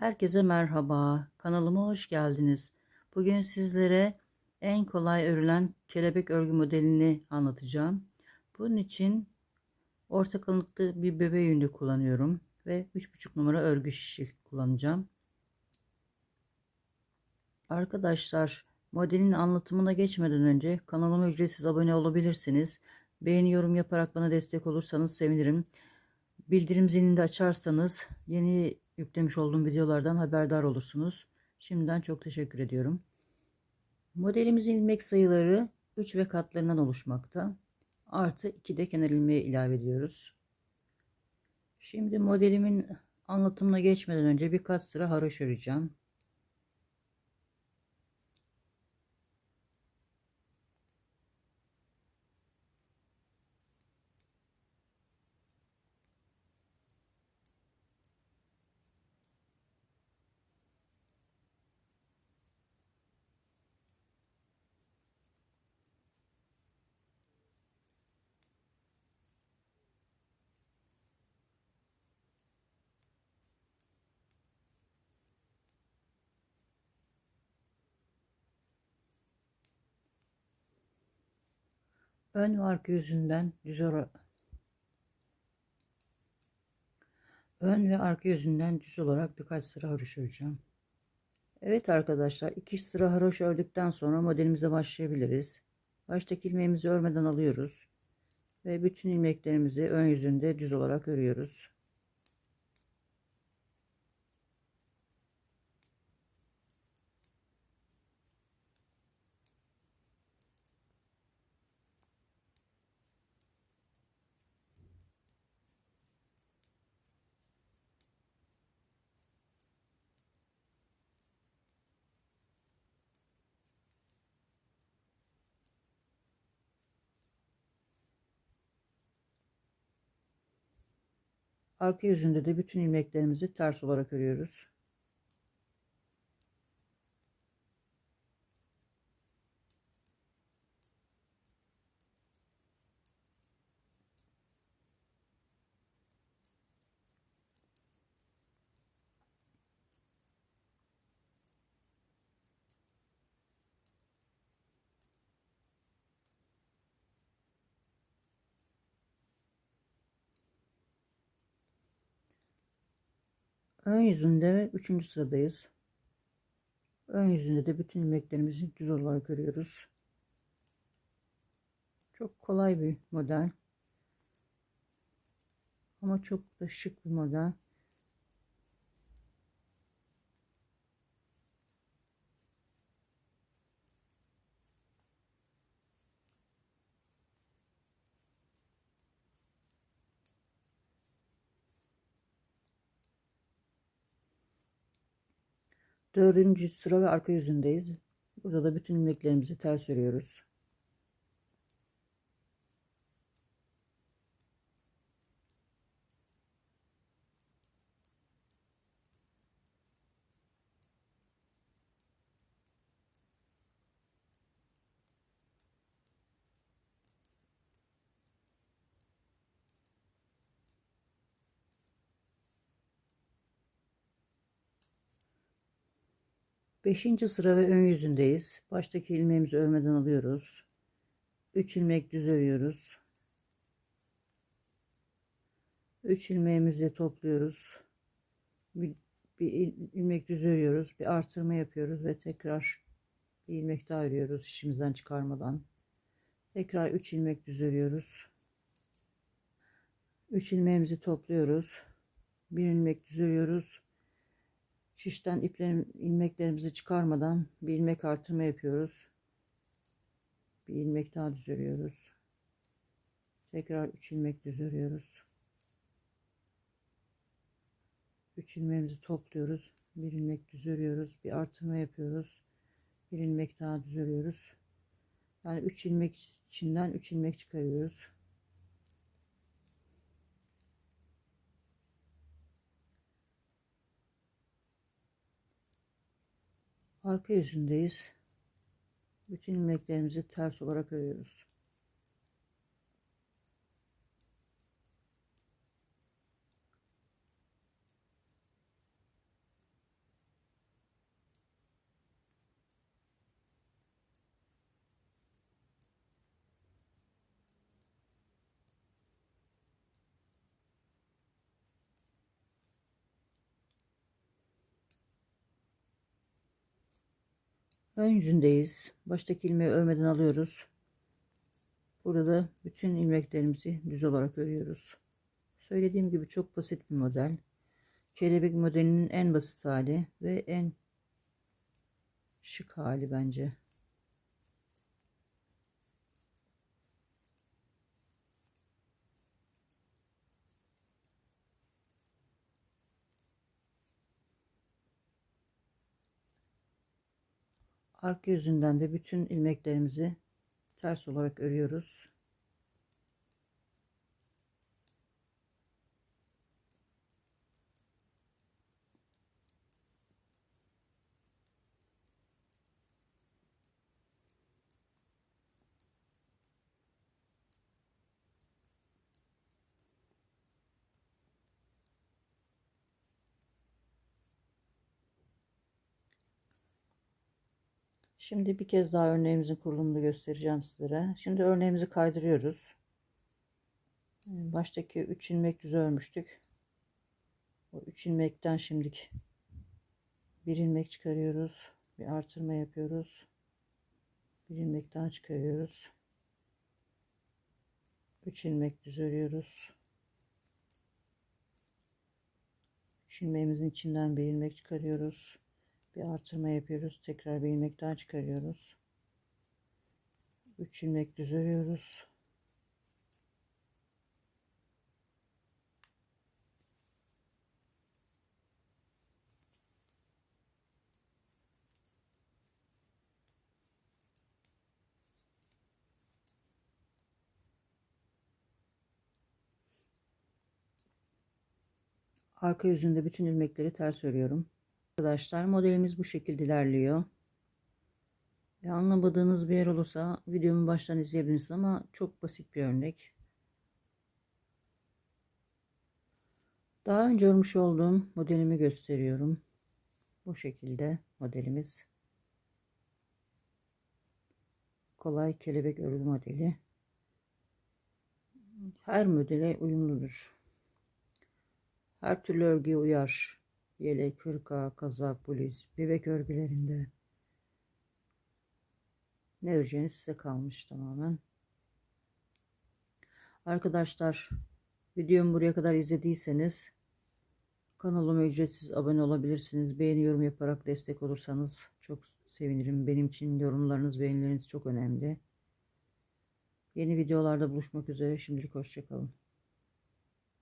Herkese merhaba. Kanalıma hoş geldiniz. Bugün sizlere en kolay örülen kelebek örgü modelini anlatacağım. Bunun için orta kalınlıkta bir bebe yünü kullanıyorum ve 3,5 numara örgü şişi kullanacağım. Arkadaşlar modelin anlatımına geçmeden önce kanalıma ücretsiz abone olabilirsiniz. Beğeni yorum yaparak bana destek olursanız sevinirim. Bildirim zilini de açarsanız yeni yüklemiş olduğum videolardan haberdar olursunuz. Şimdiden çok teşekkür ediyorum. Modelimizin ilmek sayıları 3 ve katlarından oluşmakta. Artı 2 de kenar ilmeği ilave ediyoruz. Şimdi modelimin anlatımına geçmeden önce birkaç sıra haroş öreceğim. Ön ve arka yüzünden düz olarak ön ve arka yüzünden düz olarak birkaç sıra haroş öreceğim. Evet arkadaşlar iki sıra haroş ördükten sonra modelimize başlayabiliriz. Baştaki ilmeğimizi örmeden alıyoruz ve bütün ilmeklerimizi ön yüzünde düz olarak örüyoruz. Arka yüzünde de bütün ilmeklerimizi ters olarak örüyoruz. Ön yüzünde ve üçüncü sıradayız. Ön yüzünde de bütün ilmeklerimizi düz olarak örüyoruz. Çok kolay bir model. Ama çok da şık bir model. Dördüncü sıra ve arka yüzündeyiz. Burada da bütün ilmeklerimizi ters örüyoruz. Beşinci sıra ve ön yüzündeyiz. Baştaki ilmeğimizi örmeden alıyoruz. 3 ilmek düz örüyoruz. 3 ilmeğimizi topluyoruz. Bir, bir ilmek düz örüyoruz. Bir artırma yapıyoruz ve tekrar bir ilmek daha örüyoruz şişimizden çıkarmadan. Tekrar 3 ilmek düz örüyoruz. 3 ilmeğimizi topluyoruz. Bir ilmek düz örüyoruz şişten iplerim, ilmeklerimizi çıkarmadan bir ilmek artırma yapıyoruz. Bir ilmek daha düz örüyoruz. Tekrar 3 ilmek düz örüyoruz. 3 ilmeğimizi topluyoruz. Bir ilmek düz örüyoruz. Bir artırma yapıyoruz. Bir ilmek daha düz örüyoruz. Yani 3 ilmek içinden 3 ilmek çıkarıyoruz. Arka yüzündeyiz. Bütün ilmeklerimizi ters olarak örüyoruz. Ön yüzündeyiz. Baştaki ilmeği örmeden alıyoruz. Burada bütün ilmeklerimizi düz olarak örüyoruz. Söylediğim gibi çok basit bir model. Kelebek modelinin en basit hali ve en şık hali bence. Arka yüzünden de bütün ilmeklerimizi ters olarak örüyoruz. Şimdi bir kez daha örneğimizin kurulumunu göstereceğim sizlere. Şimdi örneğimizi kaydırıyoruz. Baştaki 3 ilmek düz örmüştük. O 3 ilmekten şimdilik bir ilmek çıkarıyoruz. Bir artırma yapıyoruz. Bir ilmek daha çıkarıyoruz. 3 ilmek düz örüyoruz. 3 ilmeğimizin içinden bir ilmek çıkarıyoruz bir artırma yapıyoruz. Tekrar bir ilmek daha çıkarıyoruz. 3 ilmek düz örüyoruz arka yüzünde bütün ilmekleri ters örüyorum Arkadaşlar modelimiz bu şekilde ilerliyor. Ve anlamadığınız bir yer olursa videomu baştan izleyebilirsiniz ama çok basit bir örnek. Daha önce örmüş olduğum modelimi gösteriyorum. Bu şekilde modelimiz. Kolay kelebek örgü modeli. Her modele uyumludur. Her türlü örgüye uyar yelek, hırka, kazak, bluz, bebek örgülerinde. Ne öreceğiniz size kalmış tamamen. Arkadaşlar videomu buraya kadar izlediyseniz kanalıma ücretsiz abone olabilirsiniz. Beğeni yorum yaparak destek olursanız çok sevinirim. Benim için yorumlarınız, beğenileriniz çok önemli. Yeni videolarda buluşmak üzere. Şimdilik hoşçakalın.